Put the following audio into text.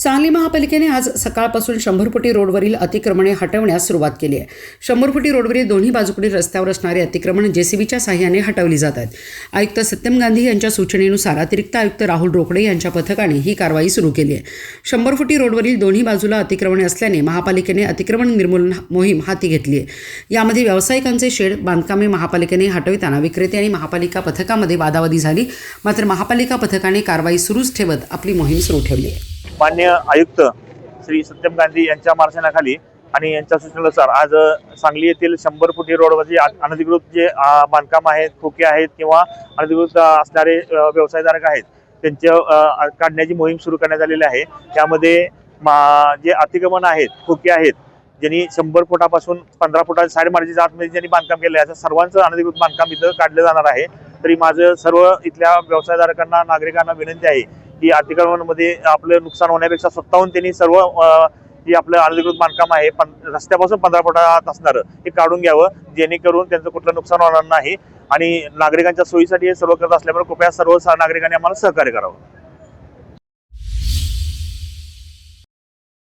सांगली महापालिकेने आज सकाळपासून शंभर फुटी रोडवरील अतिक्रमणे हटवण्यास सुरुवात केली आहे. शंभर फुटी रोडवरील दोन्ही बाजूकडील रस्त्यावर असणारी अतिक्रमण जेसीबीच्या साह्याने हटवली जात आहेत. आयुक्त सत्यम गांधी यांच्या सूचनेनुसार अतिरिक्त आयुक्त राहुल रोकडे यांच्या पथकाने ही कारवाई सुरू केली आहे. शंभर फुटी रोडवरील दोन्ही बाजूला अतिक्रमणे असल्याने महापालिकेने अतिक्रमण निर्मूलन मोहीम हाती घेतली आहे. यामध्ये व्यावसायिकांचे शेड बांधकामे महापालिकेने हटविताना विक्रेते आणि महापालिका पथकामध्ये वादावादी झाली. मात्र महापालिका पथकाने कारवाई सुरूच ठेवत आपली मोहीम सुरू ठेवली आहे. मान्य आयुक्त श्री सत्यम गांधी यांच्या मार्गदर्शनाखाली आणि यांच्या सूचनेनुसार आज सांगली येथील शंभर फुटी रोडवरचे अनधिकृत जे बांधकाम आहेत खोके आहेत किंवा अनधिकृत असणारे व्यवसायधारक आहेत त्यांच्या काढण्याची मोहीम सुरू करण्यात आलेली आहे. त्यामध्ये मा- जे अतिक्रमण आहेत खोके आहेत ज्यांनी शंभर फुटापासून पंधरा फुटा साईड मार्जिनच्या आतमध्ये ज्यांनी बांधकाम केलं आहे असं सर्वांचं अनधिकृत बांधकाम इथं काढलं जाणार आहे. तरी माझं सर्व इथल्या व्यवसायधारकांना नागरिकांना विनंती आहे की अतिक्रमणामध्ये आपलं नुकसान होण्यापेक्षा स्वतःहून त्यांनी सर्व जे आपलं अनधिकृत बांधकाम आहे. पण रस्त्यापासून पंधरा फुटात असणारं हे काढून घ्यावं जेणेकरून त्यांचं कुठलं नुकसान होणार नाही. आणि नागरिकांच्या सोयीसाठी हे सर्व करत असल्यामुळे कृपया सर्व नागरिकांनी आम्हाला सहकार्य करावं.